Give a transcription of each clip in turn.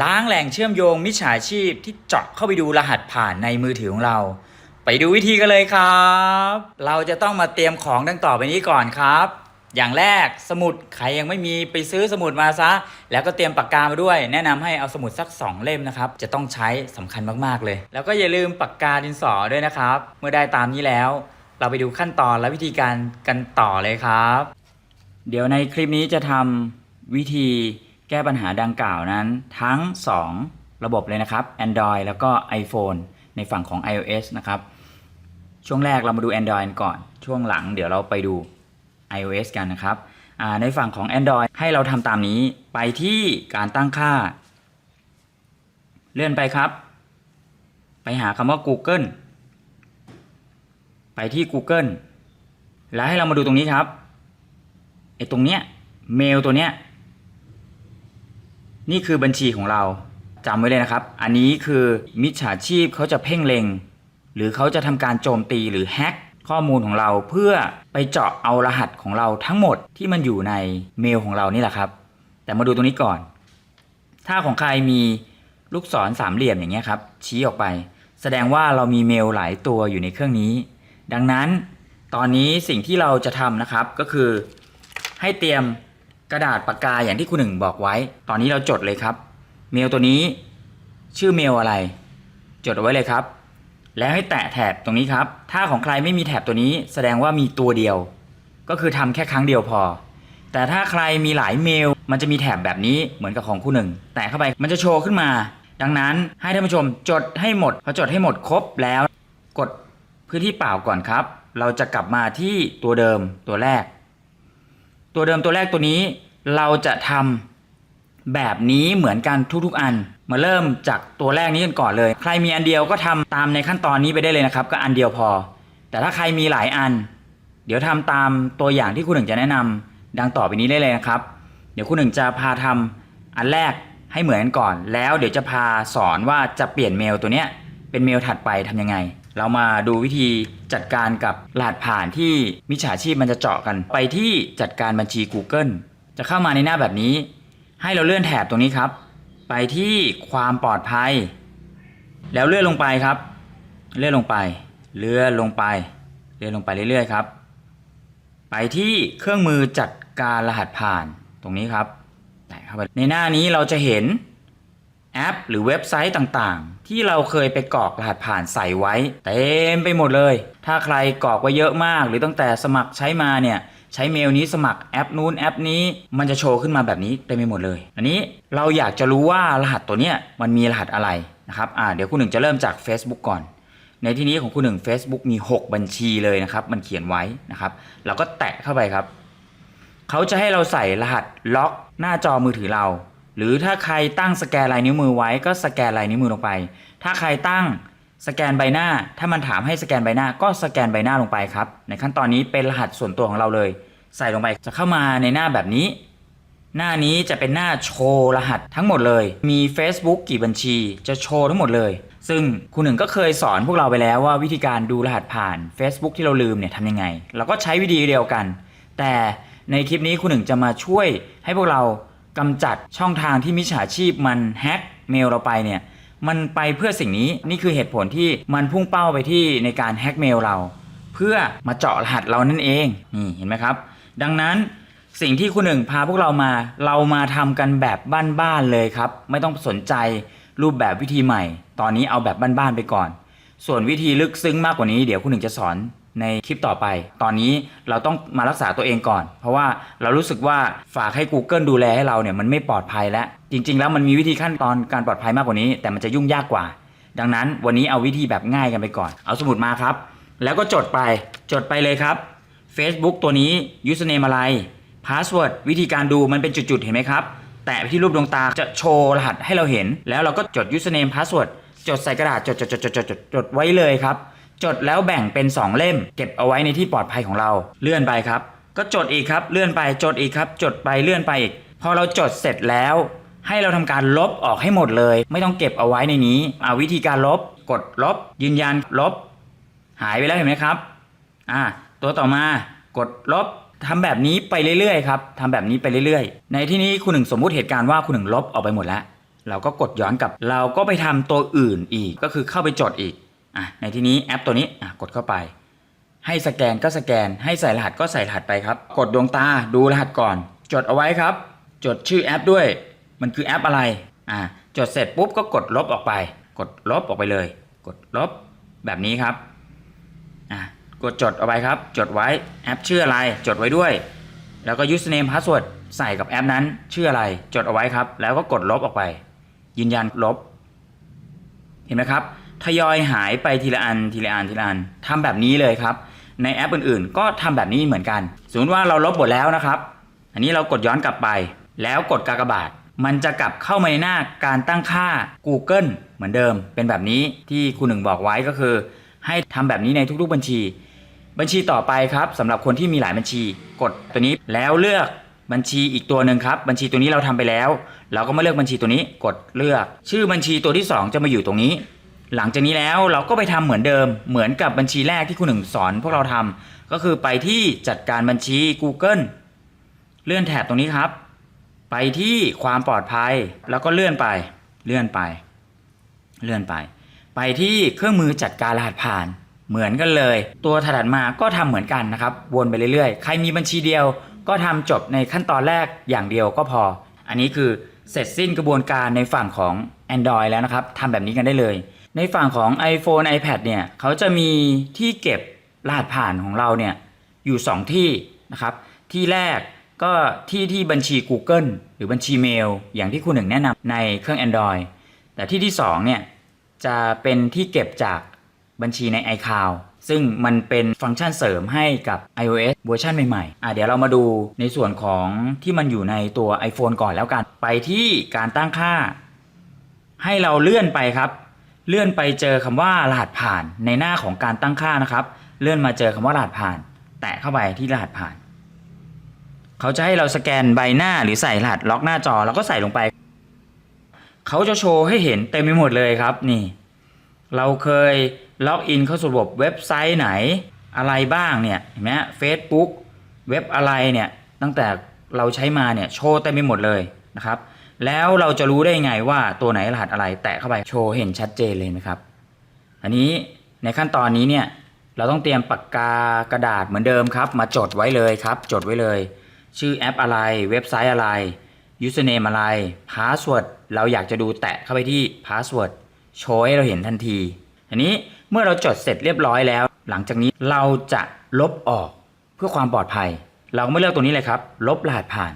ล้างแหล่งเชื่อมโยงมิจฉาชีพที่เจาะเข้าไปดูรหัสผ่านในมือถือของเรา ไปดูวิธีกันเลยครับ เราจะต้องมาเตรียมของดังต่อไปนี้ก่อนครับ อย่างแรกสมุดใครยังไม่มีไปซื้อสมุดมาซะ แล้วก็เตรียมปากกามาด้วย แนะนำให้เอาสมุดสัก 2 เล่มนะครับ จะต้องใช้สำคัญมากๆเลย แล้วก็อย่าลืมปากกาดินสอด้วยนะครับ เมื่อได้ตามนี้แล้ว เราไปดูขั้นตอนและวิธีการกันต่อเลยครับ เดี๋ยวในคลิปนี้จะทำวิธี แก้ปัญหาดังกล่าวนั้นทั้ง 2 ระบบเลยนะครับ Android แล้วก็ iPhone ในฝั่งของ iOS นะครับ ช่วงแรกเรามาดู Android ก่อน ช่วงหลังเดี๋ยวเราไปดู iOS กันนะครับ ในฝั่งของ Android ให้เราทำตามนี้ไปที่การตั้งค่า เลื่อนไปครับ ไปหาคำว่า Google ไปที่ Google แล้วให้เรามาดูตรงนี้ครับไอ้ตรงเนี้ยเมลตัวเนี้ย นี่คือบัญชีของเราจำไว้เลยนะครับ อันนี้คือมิจฉาชีพเขาจะเพ่งเล็ง หรือเขาจะทำการโจมตีหรือแฮ็กข้อมูลของเราเพื่อไปเจาะเอารหัสของเราทั้งหมดที่มันอยู่ในเมลของเรานี่แหละครับ แต่มาดูตรงนี้ก่อน ถ้าของใครมีลูกศรสามเหลี่ยมอย่างเงี้ยครับ ชี้ออกไป แสดงว่าเรามีเมลหลายตัวอยู่ในเครื่องนี้ ดังนั้นตอนนี้สิ่งที่เราจะทำนะครับก็คือให้เตรียม กระดาษปากกาอย่างที่คุณหนึ่งบอกไว้ ตอนนี้เราจดเลยครับ เมลตัวนี้ชื่อเมลอะไร จดเอาไว้เลยครับ แล้วให้แตะแถบตรงนี้ครับ ถ้าของใครไม่มีแถบตัวนี้ แสดงว่ามีตัวเดียว ก็คือทำแค่ครั้งเดียวพอ แต่ถ้าใครมีหลายเมล มันจะมีแถบแบบนี้เหมือนกับของคุณหนึ่ง แตะเข้าไปมันจะโชว์ขึ้นมา ดังนั้นให้ท่านผู้ชมจดให้หมดพอจดให้หมดครบแล้ว กดพื้นที่เปล่าก่อนครับ เราจะกลับมาที่ตัวเดิมตัวแรก ตัวเดิมตัวแรกตัวนี้เราจะทำแบบนี้เหมือนกันทุกๆอัน มาเริ่มจากตัวแรกนี้กันก่อนเลย ใครมีอันเดียวก็ทำตามในขั้นตอนนี้ไปได้เลยนะครับ ก็อันเดียวพอ แต่ถ้าใครมีหลายอัน เดี๋ยวทำตามตัวอย่างที่คุณหนึ่งจะแนะนำดังต่อไปนี้ได้เลยนะครับ เดี๋ยวคุณหนึ่งจะพาทำอันแรกให้เหมือนกันก่อน แล้วเดี๋ยวจะพาสอนว่าจะเปลี่ยนเมลตัวเนี้ยเป็นเมลถัดไปทำยังไง เรามาดูวิธีจัดการกับรหัสผ่านที่มิจฉาชีพมันจะเจาะกัน ไปที่จัดการบัญชี Google จะเข้ามาในหน้าแบบนี้ ให้เราเลื่อนแถบตรงนี้ครับ ไปที่ความปลอดภัย แล้วเลื่อนลงไปครับ เลื่อนลงไป เลื่อนลงไป เลื่อนลงไปเรื่อยๆครับ ไปที่เครื่องมือจัดการรหัสผ่านตรงนี้ครับแตะเข้าไปในหน้านี้เราจะเห็น แอป หรือเว็บไซต์ต่างๆ ที่เราเคยไปกรอกรหัสผ่านใส่ไว้เต็มไปหมดเลย ถ้าใครกรอกไว้เยอะมาก หรือตั้งแต่สมัครใช้มาเนี่ยใช้เมลนี้สมัครแอปนู้นแอปนี้มันจะโชว์ขึ้นมาแบบนี้เต็มไปหมดเลย อันนี้เราอยากจะรู้ว่ารหัสตัวเนี้ยมันมีรหัสอะไรนะครับอ่าเดี๋ยวคุณหนึ่งจะเริ่มจาก Facebook ก่อน ในที่นี้ของคุณหนึ่ง Facebook มี 6 บัญชีเลยนะครับมันเขียนไว้นะครับเราก็แตะเข้าไปครับเขาจะให้เราใส่รหัสล็อกหน้าจอมือถือเรา หรือถ้าใครตั้งสแกนลายนิ้วมือไว้ก็สแกนลายนิ้วมือลงไป ถ้าใครตั้งสแกนใบหน้า ถ้ามันถามให้สแกนใบหน้าก็สแกนใบหน้าลงไปครับ ในขั้นตอนนี้เป็นรหัสส่วนตัวของเราเลย ใส่ลงไปจะเข้ามาในหน้าแบบนี้ หน้านี้จะเป็นหน้าโชว์รหัสทั้งหมดเลย มี Facebook กี่บัญชี จะโชว์ทั้งหมดเลย ซึ่งคุณหนึ่งก็เคยสอนพวกเราไปแล้วว่าวิธีการดูรหัสผ่าน Facebook ที่เราลืมเนี่ยทำยังไง เราก็ใช้วิธีเดียวกัน แต่ในคลิปนี้คุณหนึ่งจะมาช่วยให้พวกเรา กำจัดช่องทางที่มิจฉาชีพมันแฮ็กเมลเราไปเนี่ยมันไปเพื่อสิ่งนี้นี่คือเหตุผลที่มันพุ่งเป้าไปที่ในการแฮ็กเมลเรา เพื่อมาเจาะรหัสเรานั่นเองนี่เห็นไหมครับ ดังนั้นสิ่งที่คุณหนึ่งพาพวกเรามา เรามาทำกันแบบบ้านๆเลยครับ ไม่ต้องสนใจรูปแบบวิธีใหม่ ตอนนี้เอาแบบบ้านๆไปก่อน ส่วนวิธีลึกซึ้งมากกว่านี้เดี๋ยวคุณหนึ่งจะสอน ในคลิปต่อไป ตอนนี้เราต้องมารักษาตัวเองก่อน เพราะว่าเรารู้สึกว่าฝากให้ Google ดูแลให้เราเนี่ยมันไม่ปลอดภัยแล้ว จริง ๆ แล้วมันมีวิธีขั้นตอนการปลอดภัยมากกว่านี้ แต่มันจะยุ่งยากกว่า ดังนั้นวันนี้เอาวิธีแบบง่ายกันไปก่อน เอาสมุดมาครับ แล้วก็จดไป จดไปเลยครับ Facebook ตัวนี้ username อะไร password วิธีการดูมันเป็นจุดๆ เห็นไหมครับ แตะที่รูปดวงตาจะโชว์รหัสให้เราเห็น แล้วเราก็จด username password จดใส่กระดาษจดจดจดจดจดจดจดไว้เลยครับ จดแล้วแบ่งเป็น 2 เล่ม เก็บเอาไว้ในที่ปลอดภัยของเรา เลื่อนไปครับ ก็จดอีกครับ เลื่อนไปจดอีกครับ จดไปเลื่อนไปอีก พอเราจดเสร็จแล้ว ให้เราทำการลบออกให้หมดเลย ไม่ต้องเก็บเอาไว้ในนี้เอาวิธีการลบ กดลบ ยืนยันลบ หายไปแล้วเห็นไหมครับ อ่า ตัวต่อมากดลบทำแบบนี้ไปเรื่อยๆครับทำแบบนี้ไปเรื่อยๆ ในที่นี้คุณหนึ่งสมมุติเหตุการณ์ว่าคุณหนึ่งลบออกไปหมดแล้ว เราก็กดย้อนกลับ เราก็ไปทำตัวอื่นอีก ก็คือเข้าไปจดอีก อะในที่นี้แอปตัวนี้อะกดเข้าไป ให้สแกนก็สแกน ให้ใส่รหัสก็ใส่รหัสไปครับ กดดวงตาดูรหัสก่อน จดเอาไว้ครับ จดชื่อแอปด้วย มันคือแอปอะไรอะจดเสร็จปุ๊บก็กดลบออกไป กดลบออกไปเลย กดลบแบบนี้ครับอะกดจดเอาไว้ครับ จดไว้แอปชื่ออะไร จดไว้ด้วย แล้วก็ username password ใส่กับแอปนั้นชื่ออะไร จดเอาไว้ครับ แล้วก็กดลบออกไป ยืนยันลบ เห็นไหมครับ ทยอยหายไปทีละอันทีละอันทีละอันทำแบบนี้เลยครับ ในแอปอื่นๆ ก็ทำแบบนี้เหมือนกัน สมมติว่าเราลบหมดแล้วนะครับ อันนี้เรากดย้อนกลับไป แล้วกดกากบาท มันจะกลับเข้ามาในหน้าการตั้งค่า Google เหมือนเดิม เป็นแบบนี้ที่คุณหนึ่งบอกไว้ก็คือ ให้ทำแบบนี้ในทุกๆบัญชี บัญชีต่อไปครับสำหรับคนที่มีหลายบัญชี กดตัวนี้แล้วเลือกบัญชีอีกตัวหนึ่งครับ บัญชีตัวนี้เราทำไปแล้ว เราก็มาเลือกบัญชีตัวนี้กดเลือก ชื่อบัญชีตัวที่ 2 จะมาอยู่ตรงนี้ หลังจากนี้แล้วเราก็ไปทำเหมือนเดิม เหมือนกับบัญชีแรกที่คุณหนึ่งสอนพวกเราทำก็คือไปที่จัดการบัญชี Google เลื่อนแถบตรงนี้ครับ ไปที่ความปลอดภัยแล้วก็เลื่อนไป เลื่อนไป เลื่อนไป ไปที่เครื่องมือจัดการรหัสผ่านเหมือนกันเลย ตัวถัดมาก็ทำเหมือนกันนะครับ วนไปเรื่อยๆ ใครมีบัญชีเดียว ก็ทำจบในขั้นตอนแรกอย่างเดียวก็พอ อันนี้คือเสร็จสิ้นกระบวนการในฝั่งของ Android แล้วนะครับทำแบบนี้กันได้เลย ในฝั่งของ iPhone iPad เนี่ยเขาจะมีที่เก็บรหัสผ่านของเราเนี่ยอยู่ 2 ที่นะครับ ที่แรกก็ที่ที่บัญชี Google หรือบัญชีเมล อย่างที่คุณหนึ่งแนะนำในเครื่อง Android แต่ที่ที่2เนี่ยจะเป็นที่เก็บจากบัญชีใน iCloud ซึ่งมันเป็นฟังก์ชันเสริมให้กับ iOS เวอร์ชันใหม่ๆ อะเดี๋ยวเรามาดูในส่วนของที่มันอยู่ในตัว iPhone ก่อนแล้วกัน ไปที่การตั้งค่า ให้เราเลื่อนไปครับ เลื่อนไปเจอคำว่ารหัสผ่านในหน้าของการตั้งค่านะครับ เลื่อนมาเจอคำว่ารหัสผ่าน แตะเข้าไปที่รหัสผ่าน เขาจะให้เราสแกนใบหน้าหรือใส่รหัสล็อกหน้าจอแล้วก็ใส่ลงไป เขาจะโชว์ให้เห็นเต็มไปหมดเลยครับนี่ เราเคยล็อกอินเข้าสู่ระบบเว็บไซต์ไหนอะไรบ้างเนี่ยเห็นไหมเฟซบุ๊กเว็บอะไรเนี่ยตั้งแต่เราใช้มาเนี่ยโชว์เต็มไปหมดเลยนะครับ แล้วเราจะรู้ได้ไงว่าตัวไหนรหัสอะไร แตะเข้าไปโชว์เห็นชัดเจนเลยนะครับ อันนี้ในขั้นตอนนี้เนี่ยเราต้องเตรียมปากกากระดาษเหมือนเดิมครับ มาจดไว้เลยครับ จดไว้เลย ชื่อแอปอะไร เว็บไซต์อะไร username อะไร password เราอยากจะดูแตะเข้าไปที่ password โชว์ให้เราเห็นทันที อันนี้เมื่อเราจดเสร็จเรียบร้อยแล้ว หลังจากนี้เราจะลบออกเพื่อความปลอดภัย เราไม่เลือกตรงนี้เลยครับ ลบรหัสผ่าน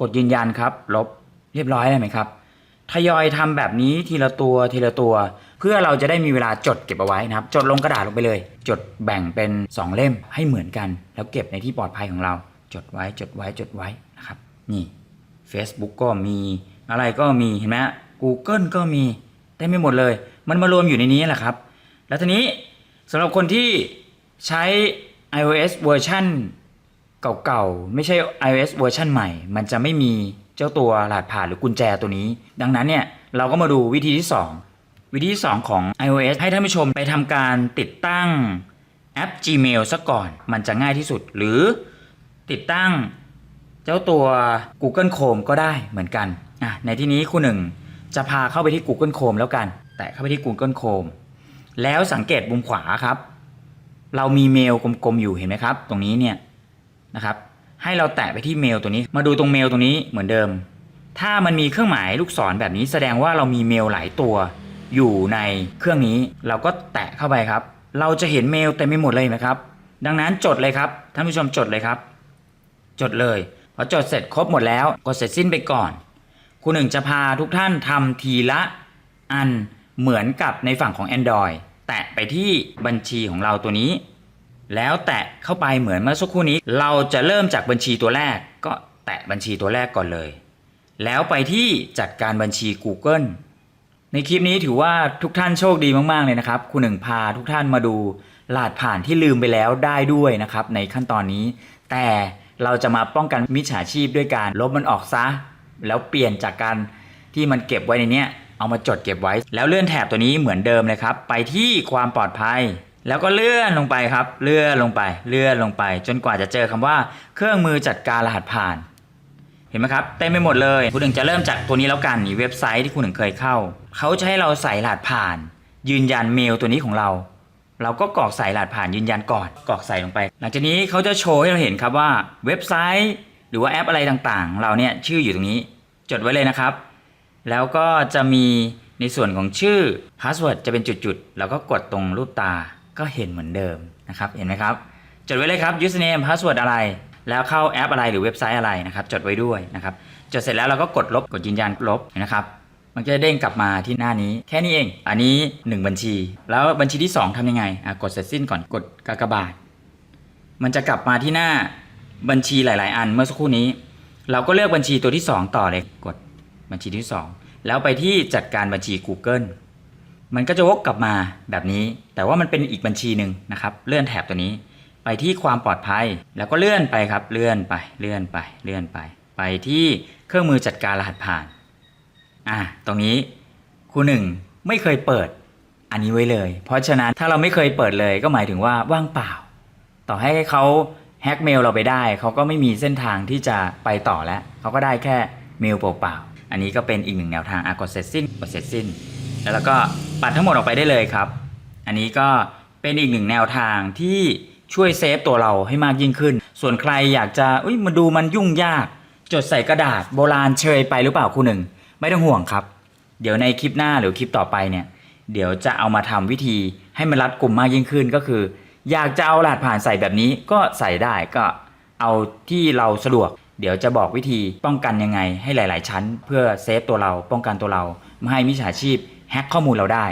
กดยืนยันครับ ลบเรียบร้อยเลยไหมครับ ทยอยทำแบบนี้ทีละตัวทีละตัว เพื่อเราจะได้มีเวลาจดเก็บเอาไว้นะครับ จดลงกระดาษลงไปเลย จดแบ่งเป็น 2 เล่มให้เหมือนกัน แล้วเก็บในที่ปลอดภัยของเรา จดไว้จดไว้จดไว้นะครับ นี่ Facebook ก็มีอะไรก็มีเห็นไหม Google ก็มีได้ไม่หมดเลย มันมารวมอยู่ในนี้แหละครับ แล้วทีนี้สำหรับคนที่ใช้ iOS เวอร์ชัน เก่าๆ ไม่ใช่ iOS เวอร์ชันใหม่ มันจะไม่มีเจ้าตัวรหัสผ่านหรือกุญแจตัวนี้ ดังนั้นเนี่ยเราก็มาดูวิธีที่ 2 วิธีที่ 2 ของ iOS ให้ท่านผู้ชมไปทำการติดตั้งแอป Gmail ซะก่อน มันจะง่ายที่สุด หรือติดตั้งเจ้าตัว Google Chrome ก็ได้เหมือนกันอะในที่นี้คุณหนึ่งจะพาเข้าไปที่ Google Chrome แล้วกัน แตะเข้าไปที่ Google Chrome แล้วสังเกตมุมขวาครับ เรามีเมลกลมๆอยู่เห็นไหมครับ ตรงนี้เนี่ย นะครับ ให้เราแตะไปที่เมลตัวนี้ มาดูตรงเมลตรงนี้เหมือนเดิม ถ้ามันมีเครื่องหมายลูกศรแบบนี้แสดงว่าเรามีเมลหลายตัว อยู่ในเครื่องนี้ เราก็แตะเข้าไปครับ เราจะเห็นเมลเต็มไปหมดเลยนะครับ ดังนั้นจดเลยครับ ท่านผู้ชมจดเลยครับ จดเลยพอจดเสร็จครบหมดแล้วกดเสร็จสิ้นไปก่อนคุณหนึ่งจะพาทุกท่านทำทีละอันเหมือนกับในฝั่งของ Android แตะไปที่บัญชีของเราตัวนี้ แล้วแตะเข้าไปเหมือนเมื่อสักครู่นี้ เราจะเริ่มจากบัญชีตัวแรก ก็แตะบัญชีตัวแรกก่อนเลย แล้วไปที่จัดการบัญชี Google ในคลิปนี้ถือว่าทุกท่านโชคดีมาก ๆ เลยนะครับ คุณหนึ่งพาทุกท่านมาดูรหัสผ่านที่ลืมไปแล้วได้ด้วยนะครับ ในขั้นตอนนี้ แต่เราจะมาป้องกันมิจฉาชีพด้วยการลบมันออกซะ แล้วเปลี่ยนจากการที่มันเก็บไว้ในเนี้ยเอามาจดเก็บไว้ แล้วเลื่อนแถบตัวนี้เหมือนเดิมเลยครับ ไปที่ความปลอดภัย แล้วก็เลื่อนลงไปครับ เลื่อนลงไป เลื่อนลงไป จนกว่าจะเจอคำว่าเครื่องมือจัดการรหัสผ่าน เห็นไหมครับ เต็มไปหมดเลยคุณหนึ่งจะเริ่มจากตัวนี้แล้วกันนี่เว็บไซต์ที่คุณหนึ่งเคยเข้า เขาจะให้เราใส่รหัสผ่าน ยืนยันเมลตัวนี้ของเรา เราก็กรอกใส่รหัสผ่านยืนยันก่อน กรอกใส่ลงไป หลังจากนี้เขาจะโชว์ให้เราเห็นครับว่าเว็บไซต์ หรือว่าแอปอะไรต่างๆ เราเนี่ยชื่ออยู่ตรงนี้ จดไว้เลยนะครับ แล้วก็จะมีในส่วนของชื่อพาสเวิร์ดจะเป็นจุดๆ แล้วก็กดตรงรูปตา ก็เห็นเหมือนเดิมนะครับเห็นไหมครับจดไว้เลยครับ username password อะไร แล้วเข้าแอปอะไรหรือเว็บไซต์อะไรนะครับจดไว้ด้วยนะครับจดเสร็จแล้วเราก็กดลบกดยืนยันลบนะครับมันจะเด้งกลับมาที่หน้านี้ แค่นี้เอง อันนี้ 1 บัญชี แล้วบัญชีที่ 2ทำยังไงอะกดเสร็จสิ้นก่อนกดกากบาท มันจะกลับมาที่หน้าบัญชีหลาย ๆ อันเมื่อสักครู่นี้ เราก็เลือกบัญชีตัวที่ 2 ต่อเลยกดบัญชีที่ 2 แล้วไปที่จัดการบัญชี Google มันก็จะวกกลับมาแบบนี้ แต่ว่ามันเป็นอีกบัญชีหนึ่งนะครับ เลื่อนแถบตัวนี้ ไปที่ความปลอดภัย แล้วก็เลื่อนไปครับ เลื่อนไป เลื่อนไป เลื่อนไป ไปที่เครื่องมือจัดการรหัสผ่าน อะตรงนี้ครูหนึ่งไม่เคยเปิดอันนี้ไว้เลย เพราะฉะนั้นถ้าเราไม่เคยเปิดเลยก็หมายถึงว่าว่างเปล่า ต่อให้เขาแฮ็กเมลเราไปได้ เขาก็ไม่มีเส้นทางที่จะไปต่อแล้ว เขาก็ได้แค่เมลเปล่าๆ อันนี้ก็เป็นอีกหนึ่งแนวทางอะกดเสร็จสิ้น กดเสร็จสิ้น แล้วก็ปัดทั้งหมดออกไปได้เลยครับ อันนี้ก็เป็นอีกหนึ่งแนวทางที่ช่วยเซฟตัวเราให้มากยิ่งขึ้น ส่วนใครอยากจะอุ้ยมาดูมันยุ่งยาก จดใส่กระดาษโบราณเชยไปหรือเปล่าครูหนึ่ง ไม่ต้องห่วงครับ เดี๋ยวในคลิปหน้าหรือคลิปต่อไปเนี่ย เดี๋ยวจะเอามาทำวิธีให้มันรัดกลุ่มมากยิ่งขึ้นก็คือ อยากจะเอารหัสผ่านใส่แบบนี้ก็ใส่ได้ก็เอาที่เราสะดวก เดี๋ยวจะบอกวิธีป้องกันยังไงให้หลาย ๆ ชั้น เพื่อเซฟตัวเราป้องกันตัวเราไม่ให้มิจฉาชีพ แฮ็กข้อมูลเราได้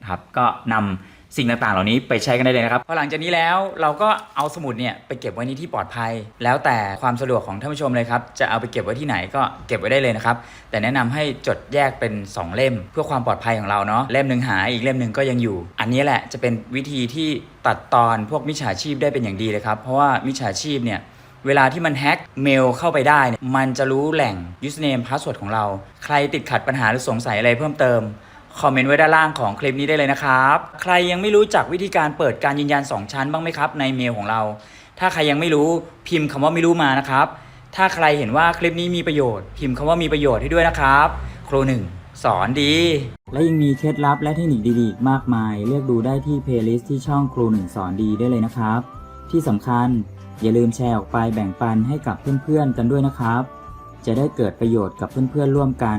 นะครับก็นำสิ่งต่างๆ เหล่านี้ไปใช้กันได้เลยนะครับพอหลังจากนี้แล้วเราก็เอาสมุดเนี่ยไปเก็บไว้ในที่ปลอดภัย แล้วแต่ความสะดวกของท่านผู้ชมเลยครับ จะเอาไปเก็บไว้ที่ไหนก็เก็บไว้ได้เลยนะครับ แต่แนะนำให้จดแยกเป็น 2 เล่ม เพื่อความปลอดภัยของเราเนาะเล่มหนึ่งหายอีกเล่มหนึ่งก็ยังอยู่ อันนี้แหละจะเป็นวิธีที่ตัดตอนพวกมิจฉาชีพได้เป็นอย่างดีเลยครับเพราะว่ามิจฉาชีพเนี่ยเวลาที่มันแฮ็กเมลเข้าไปได้เนี่ยมันจะรู้แหล่ง username password ของเรา ใครติดขัดปัญหาหรือสงสัยอะไรเพิ่มเติม คอมเมนต์ไว้ด้านล่างของคลิปนี้ได้เลยนะครับ ใครยังไม่รู้จักวิธีการเปิดการยืนยัน 2 ชั้นบ้างไหมครับ ในเมลของเรา ถ้าใครยังไม่รู้พิมพ์คำว่าไม่รู้มานะครับ ถ้าใครเห็นว่าคลิปนี้มีประโยชน์ พิมพ์คำว่ามีประโยชน์ให้ด้วยนะครับ ครูหนึ่งสอนดี และยังมีเคล็ดลับและเทคนิคดีๆมากมาย เลือกดูได้ที่เพลย์ลิสต์ที่ช่องครูหนึ่งสอนดีได้เลยนะครับ ที่สำคัญอย่าลืมแชร์ออกไปแบ่งปันให้กับเพื่อนๆกันด้วยนะครับ จะได้เกิดประโยชน์กับเพื่อนๆร่วมกัน